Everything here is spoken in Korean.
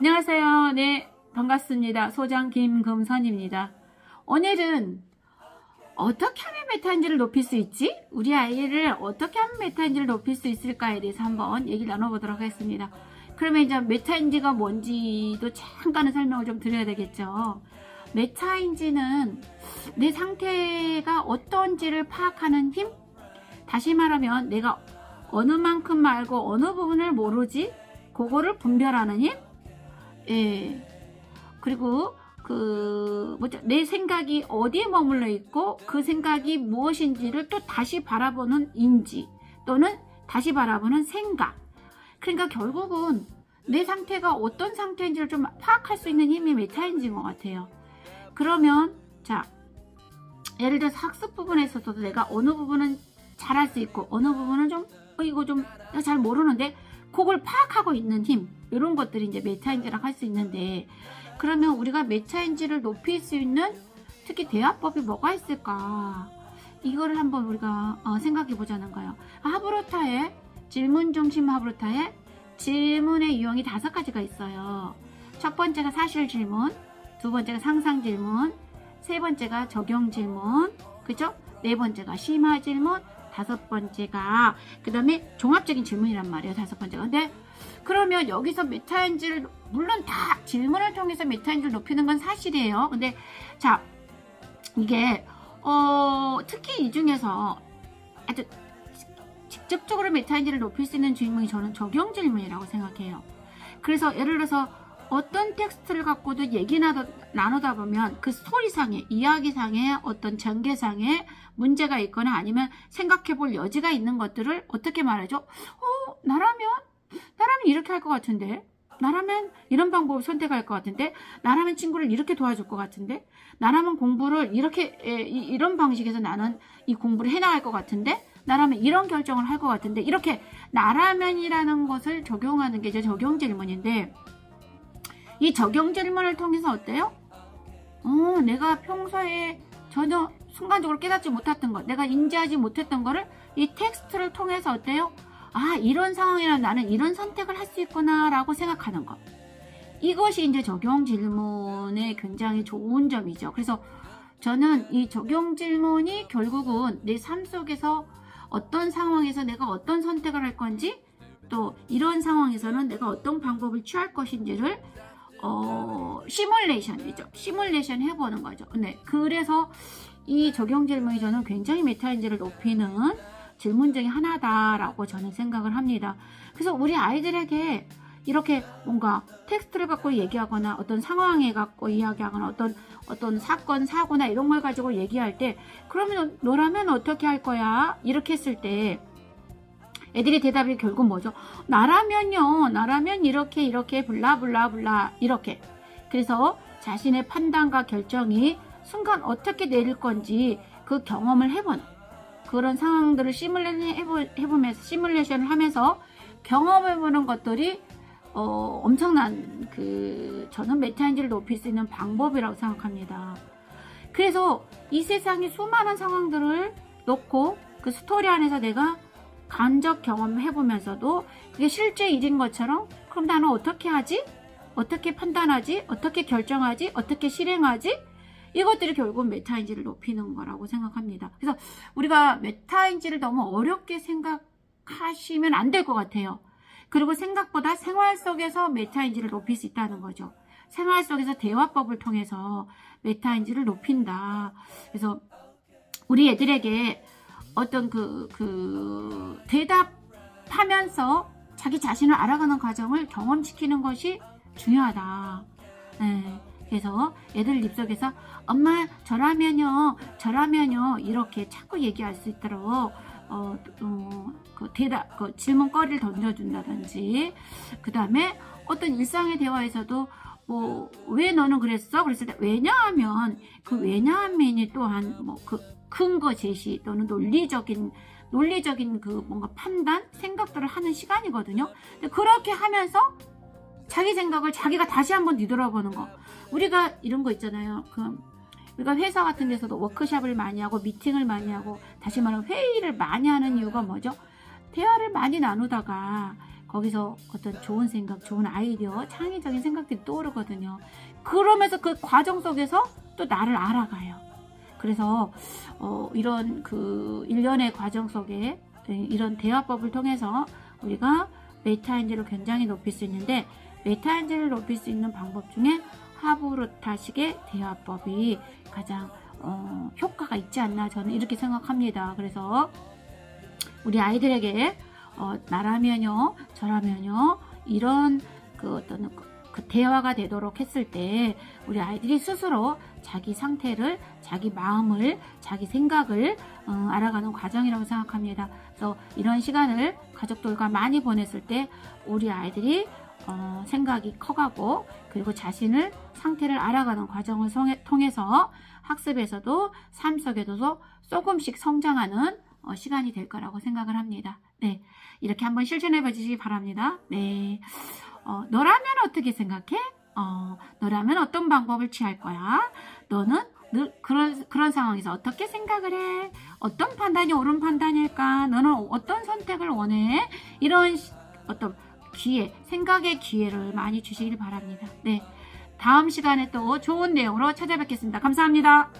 안녕하세요. 네, 반갑습니다. 소장 김금선입니다. 오늘은 어떻게 하면 메타인지를 높일 수 있지? 우리 아이를 어떻게 하면 메타인지를 높일 수 있을까에 대해서 한번 얘기를 나눠보도록 하겠습니다. 그러면 이제 메타인지가 뭔지도 잠깐은 설명을 좀 드려야 되겠죠. 메타인지는 내 상태가 어떤지를 파악하는 힘? 다시 말하면 내가 어느 만큼 말고 어느 부분을 모르지? 그거를 분별하는 힘? 예. 그리고 그 뭐죠? 내 생각이 어디에 머물러 있고 그 생각이 무엇인지를 또 다시 바라보는 인지 또는 다시 바라보는 생각. 그러니까 결국은 내 상태가 어떤 상태인지를 좀 파악할 수 있는 힘이 메타인지인 것 같아요. 그러면 자 예를 들어서 학습 부분에서도 내가 어느 부분은 잘할 수 있고 어느 부분은 좀 어, 이거 좀 잘 모르는데 그걸 파악하고 있는 힘 이런 것들이 이제 메타인지랑 할 수 있는데 그러면 우리가 메타인지를 높일 수 있는 특히 대화법이 뭐가 있을까? 이거를 한번 우리가 어, 생각해 보자는 거예요. 하브로타에 질문 중심 하브로타에 질문의 유형이 다섯 가지가 있어요. 첫 번째가 사실 질문 두 번째가 상상 질문 세 번째가 적용 질문 그죠? 네 번째가 심화 질문 다섯 번째가 그 다음에 종합적인 질문이란 말이에요 다섯 번째가. 근데 그러면 여기서 메타인지를 물론 다 질문을 통해서 메타인지를 높이는 건 사실이에요. 근데 자 이게 어 특히 이 중에서 아주 직접적으로 메타인지를 높일 수 있는 질문이 저는 적용 질문이라고 생각해요. 그래서 예를 들어서 어떤 텍스트를 갖고도 얘기 나누다 보면 그 스토리상에 이야기상에 어떤 전개상에 문제가 있거나 아니면 생각해 볼 여지가 있는 것들을 어떻게 말하죠? 어, 나라면 나라면 이렇게 할 것 같은데? 나라면 이런 방법을 선택할 것 같은데? 나라면 친구를 이렇게 도와줄 것 같은데? 나라면 공부를 이렇게 에, 이, 이런 방식에서 나는 이 공부를 해나갈 것 같은데? 나라면 이런 결정을 할 것 같은데? 이렇게 나라면이라는 것을 적용하는 게 이제 적용 질문인데 이 적용 질문을 통해서 어때요? 어, 내가 평소에 전혀 순간적으로 깨닫지 못했던 것, 내가 인지하지 못했던 거를 이 텍스트를 통해서 어때요? 아, 이런 상황이라 나는 이런 선택을 할 수 있구나라고 생각하는 것. 이것이 이제 적용 질문의 굉장히 좋은 점이죠. 그래서 저는 이 적용 질문이 결국은 내 삶 속에서 어떤 상황에서 내가 어떤 선택을 할 건지 또 이런 상황에서는 내가 어떤 방법을 취할 것인지를 어, 시뮬레이션이죠. 시뮬레이션 해보는 거죠. 네. 그래서 이 적용 질문이 저는 굉장히 메타인지를 높이는 질문 중에 하나다라고 저는 생각을 합니다. 그래서 우리 아이들에게 이렇게 뭔가 텍스트를 갖고 얘기하거나 어떤 상황에 갖고 이야기하거나 어떤 어떤 사건 사고나 이런 걸 가지고 얘기할 때 그러면 너라면 어떻게 할 거야 이렇게 했을 때 애들이 대답이 결국 뭐죠? 나라면요, 나라면 이렇게 이렇게 블라블라블라 이렇게. 그래서 자신의 판단과 결정이 순간 어떻게 내릴 건지 그 경험을 해보는 그런 상황들을 시뮬레이션 해보, 해보면서 시뮬레이션을 하면서 경험해보는 것들이 어, 엄청난 그 저는 메타인지를 높일 수 있는 방법이라고 생각합니다. 그래서 이 세상의 수많은 상황들을 놓고 그 스토리 안에서 내가 간접 경험을 해보면서도 그게 실제 일인 것처럼 그럼 나는 어떻게 하지? 어떻게 판단하지? 어떻게 결정하지? 어떻게 실행하지? 이것들이 결국 메타인지를 높이는 거라고 생각합니다. 그래서 우리가 메타인지를 너무 어렵게 생각하시면 안 될 것 같아요. 그리고 생각보다 생활 속에서 메타인지를 높일 수 있다는 거죠. 생활 속에서 대화법을 통해서 메타인지를 높인다. 그래서 우리 애들에게 어떤 그, 그, 대답하면서 자기 자신을 알아가는 과정을 경험시키는 것이 중요하다. 네. 그래서 애들 입속에서 엄마 저라면요, 저라면요, 이렇게 자꾸 얘기할 수 있도록 어, 어, 그 대답, 그 질문거리를 던져준다든지, 그 다음에 어떤 일상의 대화에서도 뭐, 왜 너는 그랬어? 그랬을 때, 왜냐하면, 그 왜냐하면이 또한 뭐, 그 근거 제시 또는 논리적인 논리적인 그 뭔가 판단 생각들을 하는 시간이거든요. 근데 그렇게 하면서 자기 생각을 자기가 다시 한번 뒤돌아보는 거. 우리가 이런 거 있잖아요. 그 우리가 회사 같은 데서도 워크샵을 많이 하고 미팅을 많이 하고 다시 말하면 회의를 많이 하는 이유가 뭐죠? 대화를 많이 나누다가 거기서 어떤 좋은 생각, 좋은 아이디어, 창의적인 생각들이 떠오르거든요. 그러면서 그 과정 속에서 또 나를 알아가요. 그래서 어, 이런 그 일련의 과정 속에 예, 이런 대화법을 통해서 우리가 메타인지를 굉장히 높일 수 있는데 메타인지를 높일 수 있는 방법 중에 하부르타식의 대화법이 가장 어, 효과가 있지 않나 저는 이렇게 생각합니다. 그래서 우리 아이들에게 어, 나라면요, 저라면요 이런 그 어떤 그, 그 대화가 되도록 했을 때 우리 아이들이 스스로 자기 상태를, 자기 마음을, 자기 생각을 어, 알아가는 과정이라고 생각합니다. 그래서 이런 시간을 가족들과 많이 보냈을 때 우리 아이들이 어, 생각이 커가고 그리고 자신을 상태를 알아가는 과정을 성해- 통해서 학습에서도 삶 속에서도 조금씩 성장하는 어, 시간이 될 거라고 생각을 합니다. 네, 이렇게 한번 실천해 보시기 바랍니다. 네, 어, 너라면 어떻게 생각해? 어, 너라면 어떤 방법을 취할 거야? 너는 늘 그런 그런 상황에서 어떻게 생각을 해? 어떤 판단이 옳은 판단일까? 너는 어떤 선택을 원해? 이런 시- 어떤 기회, 생각의 기회를 많이 주시길 바랍니다. 네. 다음 시간에 또 좋은 내용으로 찾아뵙겠습니다. 감사합니다.